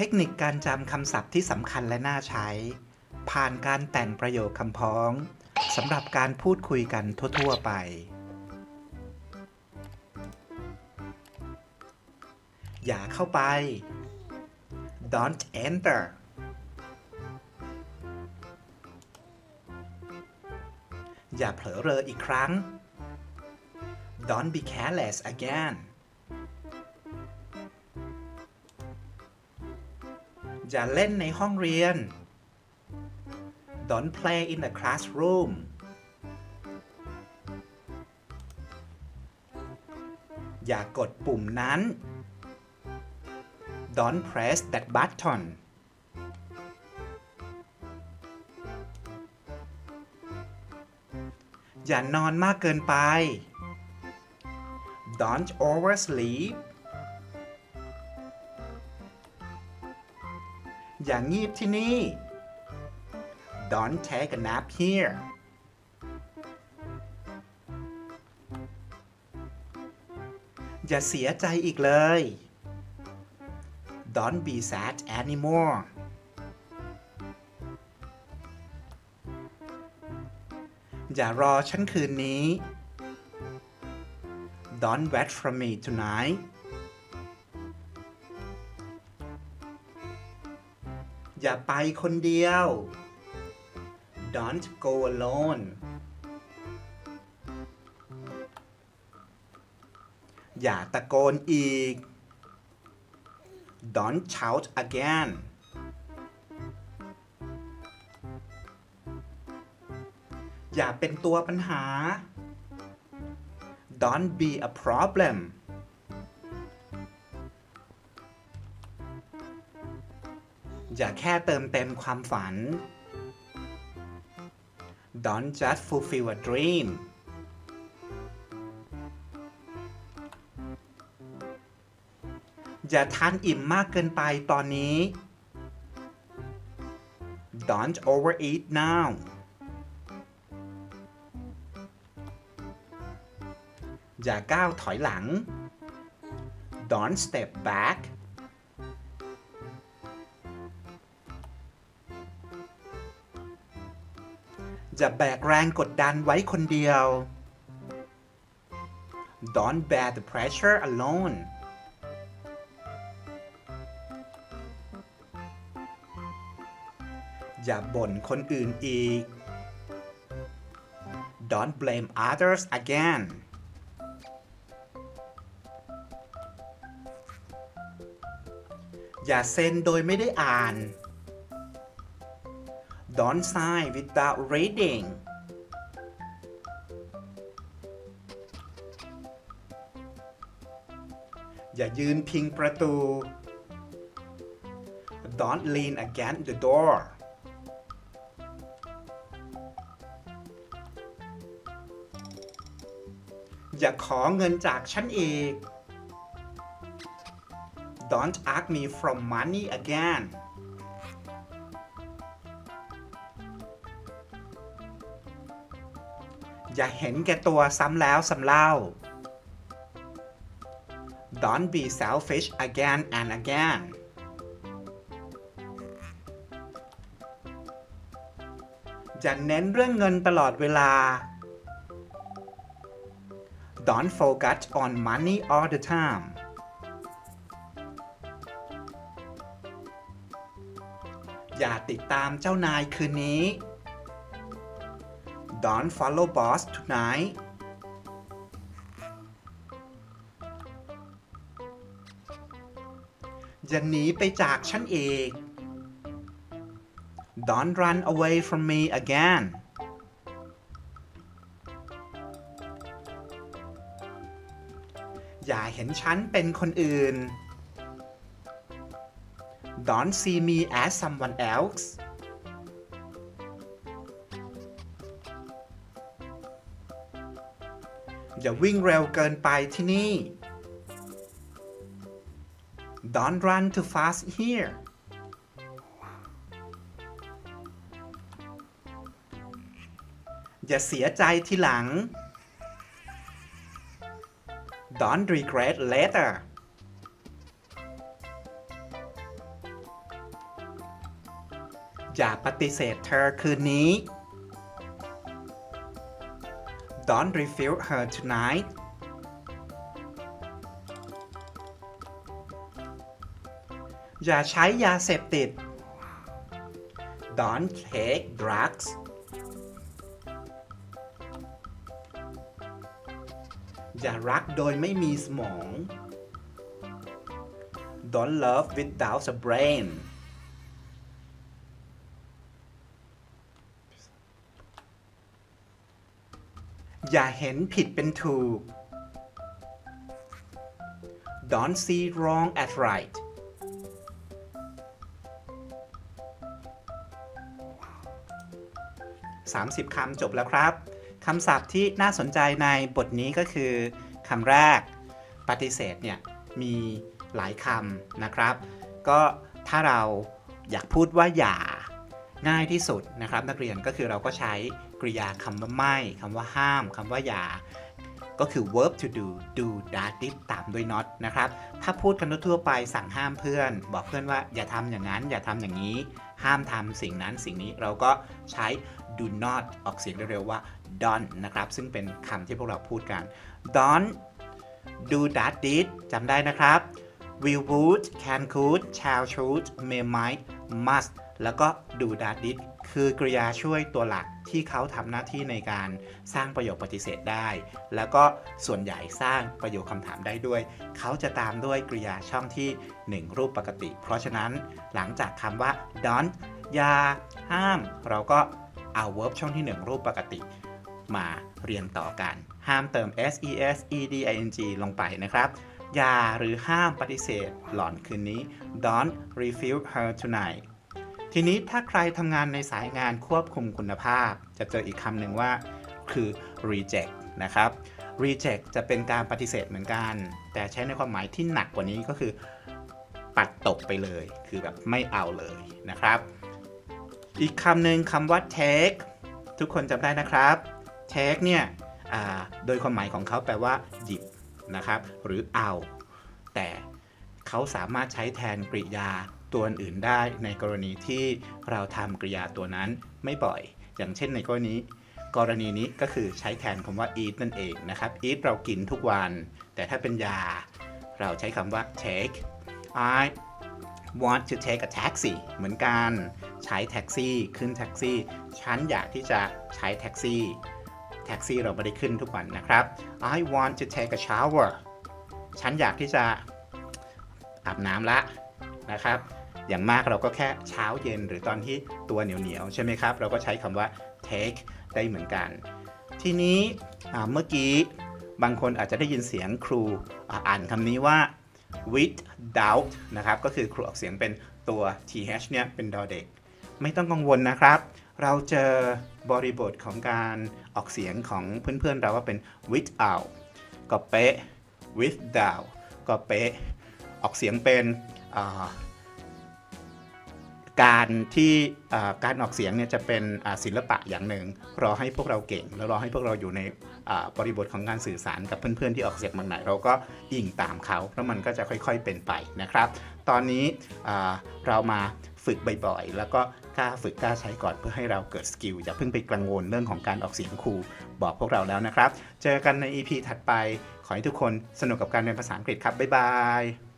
ทคนิคการจำคำศัพท์ที่สำคัญและน่าใช้ ผ่านการแต่งประโยคคำพ้องสำหรับการพูดคุยกันทั่ว ๆ ไป อย่าเข้าไป don't enter อย่าเผลอเรออีกครั้ง don't be careless again อย่าเล่นในห้องเรียน don't play in the classroom อย่ากดปุ่มนั้น don't press that button อย่านอนมากเกินไป don't oversleep อย่างงีบที่นี่ Don't take a nap here อย่าเสียใจอีกเลย Don't be sad anymore อย่ารอฉันคืนนี้ Don't wait for me tonight อย่าไปคนเดียว Don't go alone อย่าตะโกนอีก Don't shout again อย่าเป็นตัวปัญหา Don't be a problem อย่าแค่เติมเต็มความฝัน Don't just fulfill a dream อย่าทานอิ่มมากเกินไปตอนนี้ Don't overeat now อย่าก้าวถอยหลัง Don't step back จะแบกแรงกดดันไว้คนเดียว Don't bear the pressure alone อย่าบ่นคนอื่นอีก Don't blame others again อย่าเซ็นโดยไม่ได้อ่าน Don't sign without reading อย่ายืนพิงประตู Don't lean against the door อย่าขอเงินจากฉันอีก Don't ask me for money again อย่าเห็นแก่ตัวซ้ำแล้วซ้ำเล่า Don't be selfish again and again อย่าเน้นเรื่องเงินตลอดเวลา Don't focus on money all the time อย่าติดตามเจ้านายคืนนี้ Don't follow boss tonight อย่าหนีไปจากฉันเอีก Don't run away from me again อย่าเห็นฉันเป็นคนอื่น Don't see me as someone else อย่าวิ่งเร็วเกินไปที่นี่ Don't run too fast here อย่าเสียใจทีหลัง Don't regret later อย่าปฏิเสธเธอคืนนี้ Don't refuse her tonight อย่าใช้ยาเสพติด Don't take drugs อย่ารักโดยไม่มีสมอง Don't love without a brain อย่าเห็นผิดเป็นถูก Don't see wrong as right 30 คำจบแล้วครับคำศัพท์ที่น่าสนใจในบทนี้ก็คือคำแรกปฏิเสธเนี่ยมีหลายคำนะครับ ก็ถ้าเราอยากพูดว่าอย่าง่ายที่สุดนะครับ นักเรียนก็คือเราก็ใช้ กริยาคำว่าไม่คำว่าห้ามคำว่าอย่า ก็คือ verb to do do that did ตามด้วย not นะครับ ถ้าพูดกันทั่วๆไปสั่งห้ามเพื่อน บอกเพื่อนว่าอย่าทำอย่างนั้น อย่าทำอย่างนี้ ห้ามทำสิ่งนั้นสิ่งนี้เราก็ใช้ do not ออกเสียงเร็วๆว่า don't นะครับ ซึ่งเป็นคำที่พวกเราพูดกัน don't do that did จำได้นะครับ will would can could shall should may might must แล้วก็ do that did คือกริยาช่วยตัวหลักที่เขาทำหน้าที่ในการสร้างประโยคปฏิเสธได้ แล้วก็ส่วนใหญ่สร้างประโยคคำถามได้ด้วย เขาจะตามด้วยกริยาช่องที่ 1 รูปปกติ เพราะฉะนั้นหลังจากคำว่า don't อย่าห้าม เราก็เอา verb ช่องที่ 1 รูปปกติ มาเรียนต่อกัน ห้ามเติม s e s e d i n g ลงไปนะครับอย่าหรือห้ามปฏิเสธหล่อนคืนนี้ don't refuse her tonight ทีนี้ถ้าใครทำงานในสายงานควบคุมคุณภาพ จะเจออีกคำหนึ่งว่าคือ reject นะครับ reject จะเป็นการปฏิเสธเหมือนกัน แต่ใช้ในความหมายที่หนักกว่านี้ก็คือ ปัดตกไปเลย คือแบบไม่เอาเลยนะครับ อีกคำหนึ่งคำว่า take ทุกคนจำได้นะครับ take เนี่ยโดยความหมายของเขาแปลว่า หยิบนะครับ หรือเอา แต่เขาสามารถใช้แทนกริยา ตัวอื่นได้ในกรณีที่เราทำกริยาตัวนั้นไม่บ่อย อย่างเช่นในกรณีกรณีนี้ก็คือใช้แทนคำว่า eat นั่นเองนะครับ eat เรากินทุกวัน แต่ถ้าเป็นยา เราใช้คำว่า take I want to take a taxi เหมือนกันใช้แท็กซี่ขึ้นแท็กซี่ ฉันอยากที่จะใช้แท็กซี่แท็กซี่เราไม่ได้ขึ้นทุกวันนะครับ I want to take a shower ฉันอยากที่จะอาบน้ำละนะครับ อย่างมากเราก็แค่เช้าเย็นหรือตอนที่ตัวเหนียวๆใช่ไหมครับ เราก็ใช้คำว่า take ได้เหมือนกัน ทีนี้เมื่อกี้บางคนอาจจะได้ยินเสียงครูอ่าอ่านคำนี้ว่า without นะครับ ก็คือครูออกเสียงเป็นตัว th เนี่ยเป็นดอเด็ก ไม่ต้องกังวลนะครับ เราเจอบริบทของการออกเสียงของเพื่อนๆเราว่าเป็น without ก็เป๊ะ without ก็เป๊ะออกเสียงเป็น การที่การออกเสียงเนี่ยจะเป็นศิลปะอย่างหนึ่งรอให้พวกเราเก่ง แล้วรอให้พวกเราอยู่ในบริบทของการสื่อสารกับเพื่อนๆที่ออกเสียงบางไหน เราก็อิงตามเขาแล้วมันก็จะค่อยๆเป็นไปนะครับ ตอนนี้เรามาฝึกบ่อยๆ แล้วก็กล้าฝึกกล้าใช้ก่อนเพื่อให้เราเกิดสกิลอย่าเพิ่งไปกังวลเรื่องของการออกเสียงครูบอกพวกเราแล้วนะครับ เจอกันใน EP ถัดไป ขอให้ทุกคนสนุกกับการเรียนภาษาอังกฤษครับบ๊ายบาย